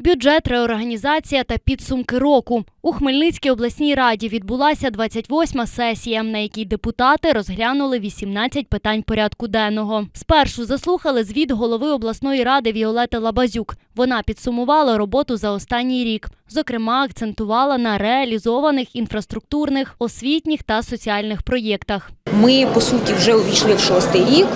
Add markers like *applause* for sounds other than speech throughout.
Бюджет, реорганізація та підсумки року. У Хмельницькій обласній раді відбулася 28-ма сесія, на якій депутати розглянули 18 питань порядку денного. Спершу заслухали звіт голови обласної ради Віолети Лабазюк. Вона підсумувала роботу за останній рік. Зокрема, акцентувала на реалізованих інфраструктурних, освітніх та соціальних проєктах. Ми по суті вже увійшли в шостий рік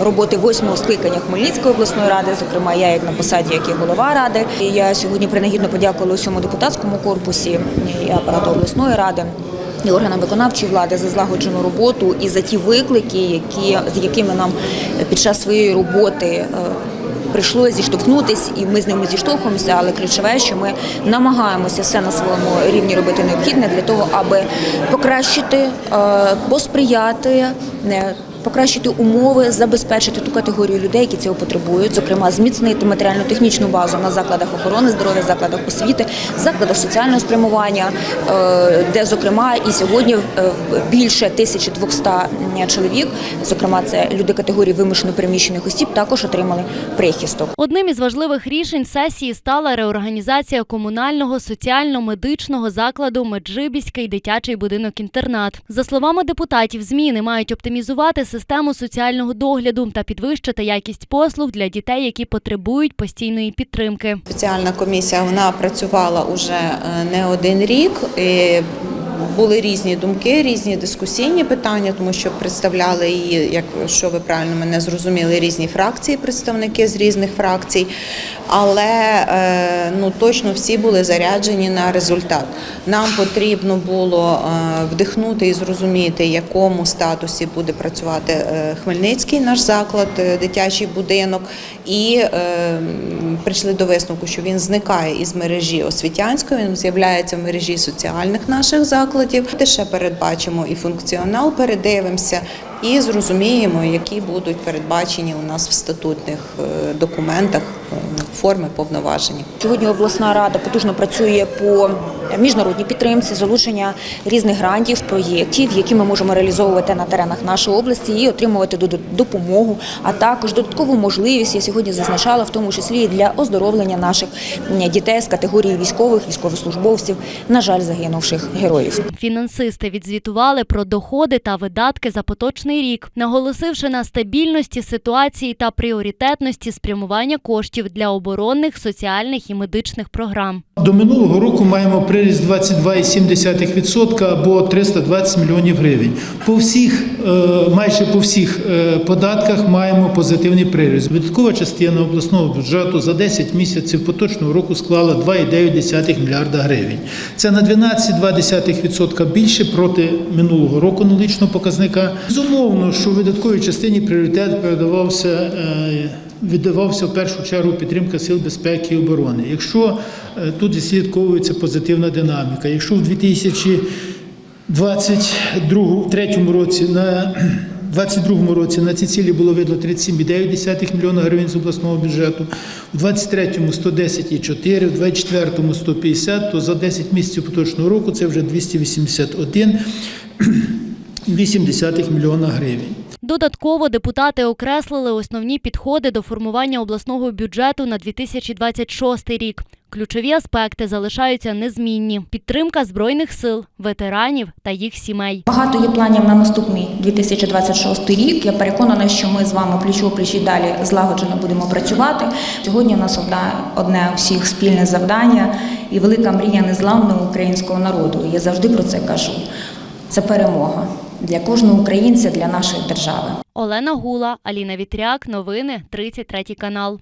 роботи восьмого скликання Хмельницької обласної ради. Зокрема, я як на посаді, як і голова ради. І Я сьогодні принагідно подякувала усьому депутатському корпусі і апарату обласної ради. І органам виконавчої влади за злагоджену роботу і за ті виклики, які з якими нам під час своєї роботи е, прийшлося зіштовхнутись, і ми з ними зіштовхуємося. Але ключове, що ми намагаємося все на своєму рівні робити необхідне для того, аби покращити, е, посприяти. Покращити умови, забезпечити ту категорію людей, які цього потребують, зокрема зміцнити матеріально-технічну базу на закладах охорони здоров'я, закладах освіти, закладах соціального спрямування, е, де зокрема і сьогодні е, більше 1200 чоловік, зокрема це люди категорії вимушено переміщених осіб, також отримали прихисток. Одним із важливих рішень сесії стала реорганізація комунального соціально-медичного закладу Меджибіський дитячий будинок-інтернат. За словами депутатів, зміни мають оптимізувати систему соціального догляду та підвищити якість послуг для дітей, які потребують постійної підтримки. Спеціальна комісія вона працювала уже е, не один рік. І були різні думки, різні дискусійні питання, тому що представляли її, якщо ви правильно мене зрозуміли, різні фракції, представники з різних фракцій. Але е, ну точно всі були заряджені на результат. Нам потрібно було е, вдихнути і зрозуміти, в якому статусі буде працювати е, Хмельницький наш заклад, дитячий будинок, і прийшли до висновку, що він зникає із мережі освітянської, він з'являється в мережі соціальних наших закладів. Де ще передбачимо і функціонал, передивимося. І зрозуміємо, які будуть передбачені у нас в статутних е, документах е, форми повноважень. Сьогодні обласна рада потужно працює по міжнародній підтримці, залучення різних грантів, проєктів, які ми можемо реалізовувати на теренах нашої області і отримувати допомогу, а також додаткову можливість. Я сьогодні зазначала, в тому числі і для оздоровлення наших дітей з категорії військових, військовослужбовців, на жаль, загинувших героїв. Фінансисти відзвітували про доходи та видатки за поточний рік, наголосивши на стабільності ситуації та пріоритетності спрямування коштів для оборонних, соціальних і медичних програм. До минулого року маємо приріст 22,7% або 320 мільйонів гривень. По всіх, е, майже по всіх е, податках маємо позитивний приріст. Видаткова частина обласного бюджету за 10 місяців поточного року склала 2,9 мільярда гривень. Це на 12,2% більше проти минулого року наличного показника. Безумовно, що в видатковій частині пріоритет передавався. Віддавався в першу чергу підтримка сил безпеки і оборони. Якщо е, тут відслідковується позитивна динаміка, якщо в 2023 році на *clears throat* 22 році на ці цілі було видно 37,9 мільйона гривень з обласного бюджету, у 23-му 110,4, в 24-му 150, то за 10 місяців поточного року це вже 281,8 *clears throat* мільйона гривень. Додатково депутати окреслили основні підходи до формування обласного бюджету на 2026 рік. Ключові аспекти залишаються незмінні: підтримка збройних сил, ветеранів та їх сімей. Багато є планів на наступний 2026 рік. Я переконана, що ми з вами пліч плечі далі злагоджено будемо працювати. Сьогодні у нас одне, одне всіх спільне завдання і велика мрія незламного українського народу. Я завжди про це кажу. Це перемога для кожного українця, для нашої держави. Олена Гула, Аліна Вітряк. Новини 33 канал.